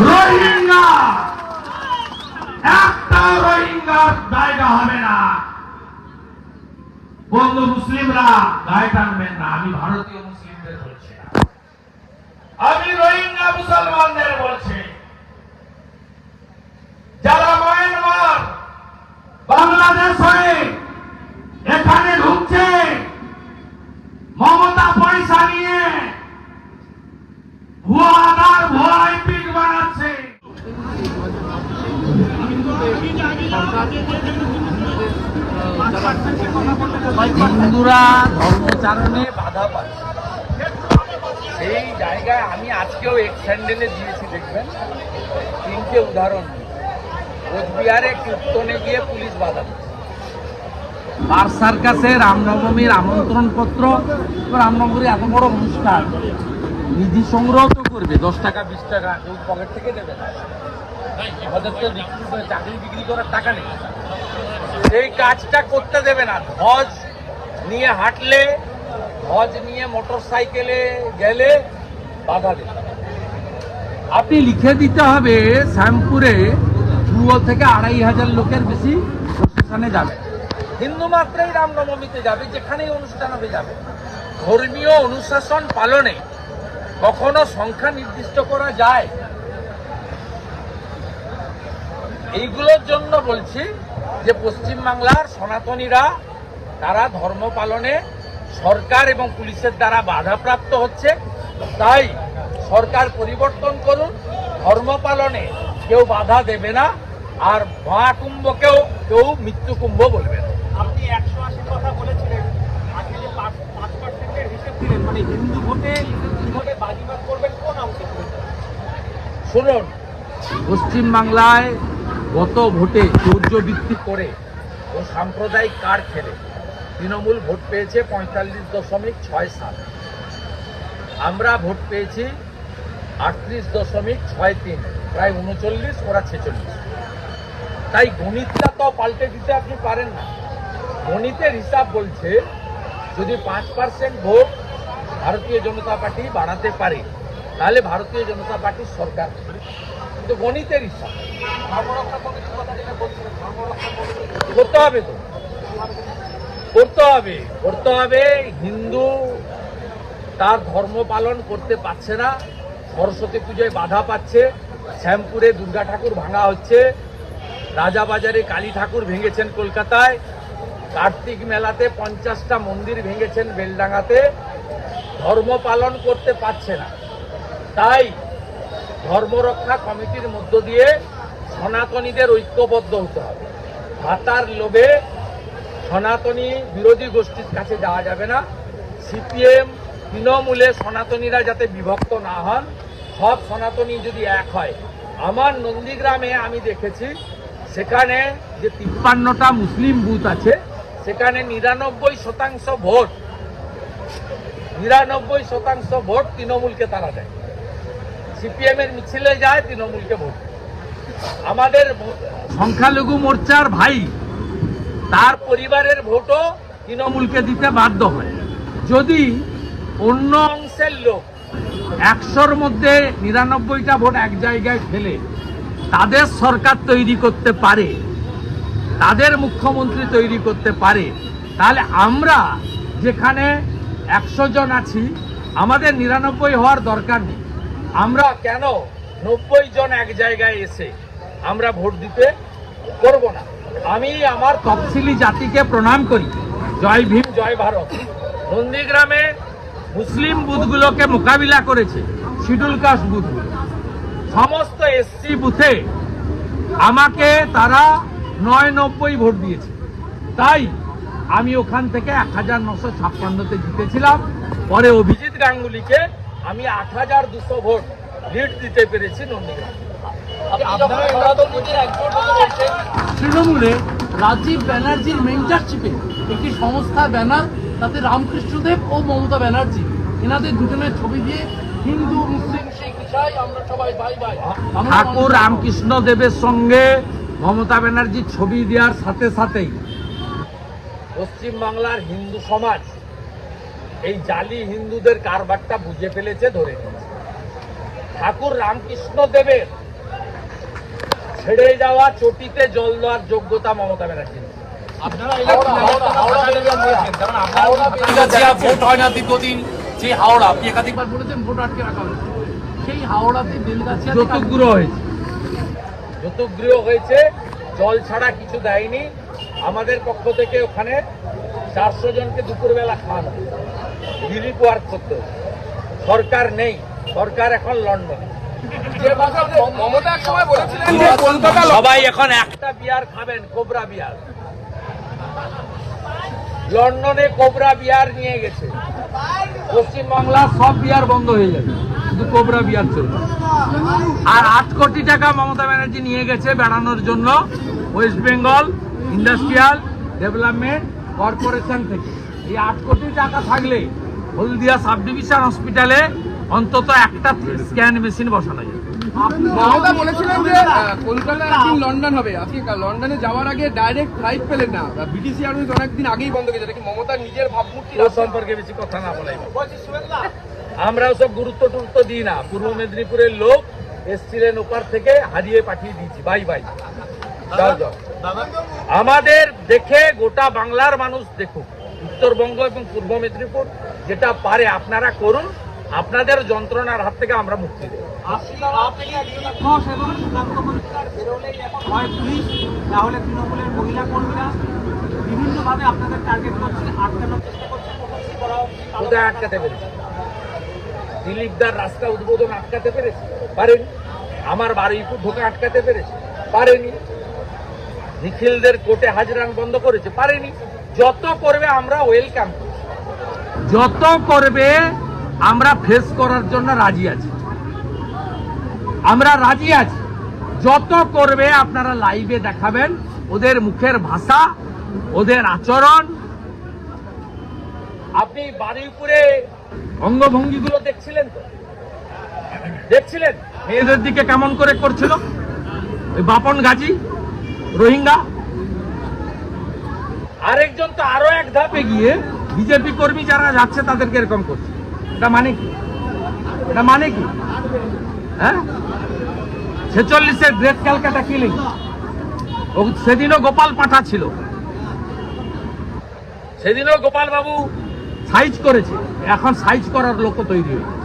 রোহিঙ্গা! একটা রোহিঙ্গার জায়গা হবে না। বন্ধু মুসলিমরা, গায়ে টানবেন না। আমি ভারতীয় মুসলিমদের বলছি না। আমি রোহিঙ্গা মুসলমানদের বলছি। যারা মায়ানমার, বাংলাদেশ হয়ে এখানে ঢুকছে, মমতা পয়সা নিয়ে ভুয়া হিন্দুরা ধর্মচারণে বাধা পাচ্ছে সেই জায়গায় আমি আজকেও এক স্যান্ডেলে দিয়েছি, দেখবেন? তিনটে উদাহরণ। কোচবিহারে কীর্তনে গিয়ে পুলিশ বাধা পার সার্কাসে রামনবমীর আমন্ত্রণ পত্র রামনবমীর এত বড় অনুষ্ঠান। নিধি সংগ্রহ তো করবে, দশ টাকা, বিশ টাকা পকেট থেকে দেবে না। চাকরি বিক্রি করার টাকা সেই কাজটা করতে দেবে না। ধ্বজ নিয়ে হাঁটলে ধ্বজ নিয়ে মোটর সাইকেলে গেলে বাধা দেবে। আপনি লিখে দিতে হবে, শ্যামপুরে দু থেকে আড়াই হাজার লোকের বেশি প্রশাসনে যাবে। হিন্দু মাত্রেই রামনবমীতে যাবে, যেখানেই অনুষ্ঠান হবে যাবে। ধর্মীয় অনুশাসন পালনে কখনো সংখ্যা নির্দিষ্ট করা যায়। এইগুলোর জন্য বলছি যে পশ্চিমবাংলার সনাতনীরা তারা ধর্ম পালনে সরকার এবং পুলিশের দ্বারা বাধাপ্রাপ্ত হচ্ছে। তাই সরকার পরিবর্তন করুন ধর্ম পালনে কেউ বাধা দেবে না আর মহাকুম্ভকেও কেউ মৃত্যুকুম্ভ বলবে না। আপনি একশো আশির কথা বলেছিলেন মানে শুনুন পশ্চিমবাংলায় গত ভোটে চৌর্য ভিত্তি করে ও সাম্প্রদায়িক কার খেলে তৃণমূল ভোট পেয়েছে পঁয়তাল্লিশ দশমিক ছয় সাত আমরা ভোট পেয়েছি আটত্রিশ দশমিক ছয় তিন, প্রায় উনচল্লিশ, ওরা ছেচল্লিশ তাই গণিতটা তো পাল্টে দিতে আপনি পারেন না গণিতের হিসাব বলছে যদি পাঁচ পার্সেন্ট ভোট ভারতীয় জনতা পার্টি বাড়াতে পারে, তাহলে ভারতীয় জনতা পার্টির সরকার। কিন্তু গণিতের কমিটি করতে হবে তো। করতে হবে। করতে হবে। হিন্দু তার ধর্ম পালন করতে পারছে না। সরস্বতী পুজোয় বাধা পাচ্ছে। শ্যামপুরে দুর্গা ঠাকুর ভাঙা হচ্ছে। রাজাবাজারে কালী ঠাকুর ভেঙেছেন কলকাতায়। কার্তিক মেলাতে পঞ্চাশটা মন্দির ভেঙেছেন বেলডাঙ্গাতে। ধর্ম পালন করতে পারছে না। তাই ধর্মরক্ষা কমিটির মধ্য দিয়ে সনাতনীদের ঐক্যবদ্ধ হতে হবে। ভাতার লোভে সনাতনী বিরোধী গোষ্ঠীর কাছে যাওয়া যাবে না। সিপিএম তৃণমূলে সনাতনীরা যাতে বিভক্ত না হন, সব সনাতনী যদি এক হয়। আমার নন্দীগ্রামে আমি দেখেছি, সেখানে যে তিপ্পান্নটা মুসলিম বুথ আছে, সেখানে নিরানব্বই শতাংশ ভোট, নিরানব্বই শতাংশ ভোট তৃণমূলকে তারা দেয়। সিপিএম এর মিছিলে যায় তৃণমূলকে ভোট। আমাদের সংখ্যালঘু মোর্চার ভাই, তার পরিবারের ভোটও তৃণমূলকে দিতে বাধ্য হয়। যদি অন্য অংশের লোক একশোর মধ্যে নিরানব্বইটা ভোট এক জায়গায় ফেলে তাদের সরকার তৈরি করতে পারে, তাদের মুখ্যমন্ত্রী তৈরি করতে পারে, তাহলে আমরা যেখানে একশো জন আছি, আমাদের নিরানব্বই হওয়ার দরকার নেই। আমরা কেন নব্বই জন এক জায়গায় এসে আমরা ভোট দিতে করব না? আমি আমার তফসিলি জাতিকে প্রণাম করি। জয় ভীম, জয় ভারত। নন্দীগ্রামে মুসলিম বুথগুলোকে মোকাবিলা করেছে শিডুল কাস্ট বুথগুলো সমস্ত এসসি বুথে আমাকে তারা নয় নব্বই ভোট দিয়েছে। তাই আমি ওখান থেকে এক হাজার নশো ছাপ্পান্নতে জিতেছিলাম। পরে অভিজিৎ গাঙ্গুলিকে আমি আট হাজার দুশো ভোট লিড দিতে পেরেছি নন্দীগ্রাম। তৃণমূলে রাজীব ব্যানার্জির মেন্টারশিপে একটি সংস্থা ব্যানার তাতে রামকৃষ্ণদেব ও মমতা ব্যানার্জি। এনাদের দুজনের ছবি দিয়ে হিন্দু মুসলিম শিখ ইসাই আমরা সবাই ভাই ভাই। আমরা ঠাকুর রামকৃষ্ণ দেবের সঙ্গে মমতা ব্যানার্জির ছবি দেওয়ার সাথে সাথেই পশ্চিমবাংলার হিন্দু সমাজ এই জালি হিন্দুদের কারবারটা বুঝে ফেলেছে ধরে ঠাকুর রামকৃষ্ণ দেবের ছেড়ে যাওয়া চটিতে জল দেওয়ার যোগ্যতা মমতা ব্যানার্জি। আপনারা ইলেকশন তেলগাছিয়া ভোট হয় না দীর্ঘদিন যে হাওড়া আপনি একাধিকবার বলেছেন ভোট আটকে রাখা সেই হাওড়াতে বেলগাছিয়া হয়েছে। জল ছাড়া কিছু দেয়নি। আমাদের পক্ষ থেকে ওখানে চারশো জনকে দুপুরবেলা খাওয়ানো রিলিফ ওয়ার্ক করতে সরকার নেই সরকার এখন লন্ডনে। সবাই এখন একটা বিয়ার খাবেন কোবরা বিয়ার। লন্ডনে কোবরা বিয়ার নিয়ে গেছে। পশ্চিমবাংলার সব বিয়ার বন্ধ হয়ে যাবে। শুধু কোবরা বিয়ার চলবে। আর আট কোটি টাকা মমতা ব্যানার্জি নিয়ে গেছে বেড়ানোর জন্য West Bengal Industrial Development Corporation থেকে। এই আট কোটি টাকা থাকলে হলদিয়া সাব ডিভিশন হসপিটালে অন্তত একটা স্ক্যান মেশিন বসানো যাবে মমতা বলেছিলেন যে কলকাতা একদিন লন্ডন হবে? আজকে লন্ডনে যাওয়ার আগে ডাইরেক্ট ফ্লাইট পেলেন না। এয়ারওয়েজ অনেকদিন আগেই বন্ধ গেছে। এটা কি মমতার নিজের ভাবমূর্তি সম্পর্কে বেশি কথা না বলাই আমরা ওসব গুরুত্ব টুরুত্ব দিই না। পূর্ব মেদিনীপুরের লোক এসছিলেন ওপার থেকে হারিয়ে পাঠিয়ে দিয়েছি। Bye bye. আমাদের দেখে গোটা বাংলার মানুষ দেখুক। উত্তরবঙ্গ এবং পূর্ব মেদিনীপুর। যেটা পারে আপনারা করুন, আপনাদের যন্ত্রণার হাত থেকে আমরা মুক্তি দেব। তৃণমূলের মহিলা বিভিন্নভাবে আপনাদের টার্গেট করা আটকাতে পেরেছি। দিলীপদার রাস্তা উদ্বোধন আটকাতে পেরেছি। পারেনি। আমার বারুইপুর ঢোকা আটকাতে পেরেছি। পারেনি। নিখিলদের কোর্টে হাজিরান বন্ধ করেছে। পারেনি। যত করবে আমরা ওয়েলকাম যত করবে, আমরা ফেস করার জন্য রাজি আছি। আমরা রাজি আছি। যত করবে, আপনারা লাইভে দেখাবেন। ওদের মুখের ভাষা, ওদের আচরণ। আপনি বারুইপুরে অঙ্গভঙ্গিগুলো দেখছিলেন তো? দেখছিলেন? মেয়েদের দিকে কেমন করে করছিল? বাপন গাজী, রোহিঙ্গা। আরেকজন তো আরও এক ধাপে গিয়ে বিজেপি কর্মী যারা যাচ্ছে, তাদেরকে এরকম করছে। এটা মানে কি? এটা মানে কি? হ্যাঁ? ছেচল্লিশের গ্রেট ক্যালকাটা কিলিং। সেদিনও গোপাল পাঠা ছিল। সেদিনও গোপাল বাবু সাইজ করেছে। এখন সাইজ করার লোক তৈরি হয়েছে।